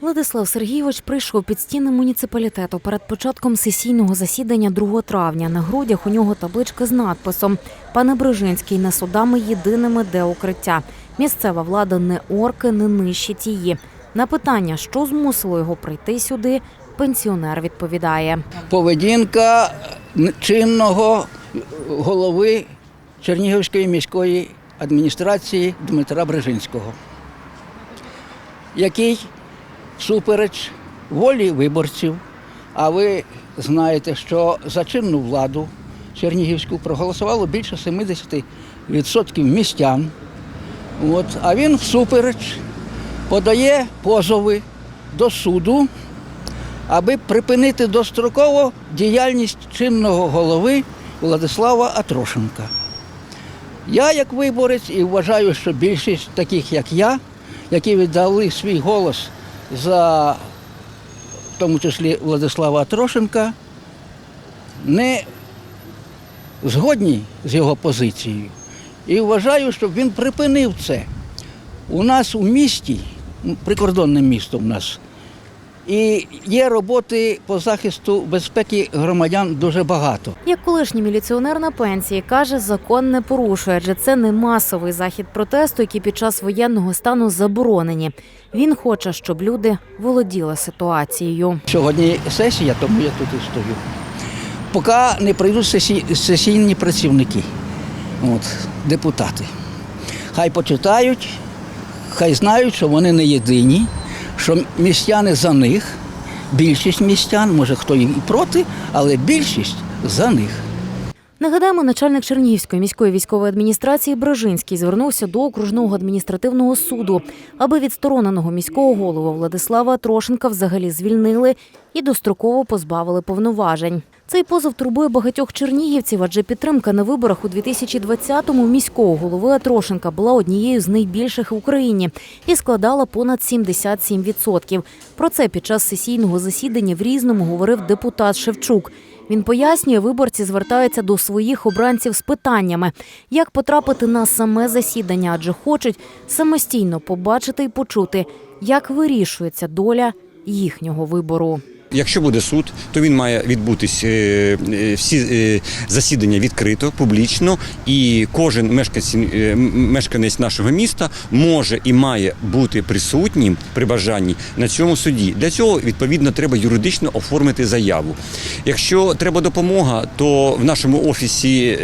Владислав Сергійович прийшов під стіни муніципалітету перед початком сесійного засідання 2 травня. На грудях у нього табличка з надписом Пане Брижинський, не судами єдиними де укриття. Місцева влада не орки, не нищить її. На питання, що змусило його прийти сюди, пенсіонер відповідає. поведінка чинного голови Чернігівської міської адміністрації Дмитра Брижинського, який супереч волі виборців. А ви знаєте, що за чинну владу Чернігівську проголосувало більше 70% містян. От, а він всупереч подає позови до суду аби припинити достроково діяльність чинного голови Владислава Атрошенка. Я, як виборець, і вважаю, що більшість таких, як я, які віддали свій голос за, в тому числі Владислава Трошенка, не згодні з його позицією. І вважаю, щоб він припинив це. У нас у місті, прикордонним прикордонне місто в нас, і є роботи по захисту безпеки громадян дуже багато. Як колишній міліціонер на пенсії каже, закон не порушує, адже це не масовий захід протесту, який під час воєнного стану заборонені. Він хоче, щоб люди володіли ситуацією. Сьогодні сесія, тому я тут і стою. Поки не прийдуть сесі- сесійні працівники, от, депутати. Хай почитають, хай знають, що вони не єдині, що містяни за них, більшість містян, може хто і проти, але більшість за них. Нагадаємо, начальник Чернігівської міської військової адміністрації Брожинський звернувся до окружного адміністративного суду, аби відстороненого міського голову Владислава Трошенка взагалі звільнили і достроково позбавили повноважень. Цей позов турбує багатьох чернігівців, адже підтримка на виборах у 2020-му міського голови Трошенка була однією з найбільших в Україні і складала понад 77%. Про це під час сесійного засідання в Різному говорив депутат Шевчук. Він пояснює, виборці звертаються до своїх обранців з питаннями, як потрапити на саме засідання, адже хочуть самостійно побачити і почути, як вирішується доля їхнього вибору. Якщо буде суд, то він має відбутись е, е, всі е, засідання відкрито, публічно, і кожен мешканець, мешканець нашого міста може і має бути присутнім при бажанні на цьому суді. Для цього відповідно треба юридично оформити заяву. Якщо треба допомога, то в нашому офісі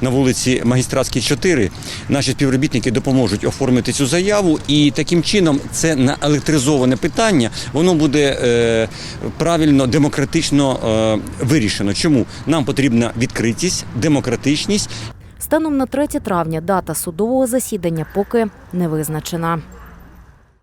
на вулиці Магістратській 4 наші співробітники допоможуть оформити цю заяву, і таким чином це на електризоване питання воно буде правильно демократично е, вирішено. Чому нам потрібна відкритість, демократичність Станом на 3 травня дата судового засідання поки не визначена.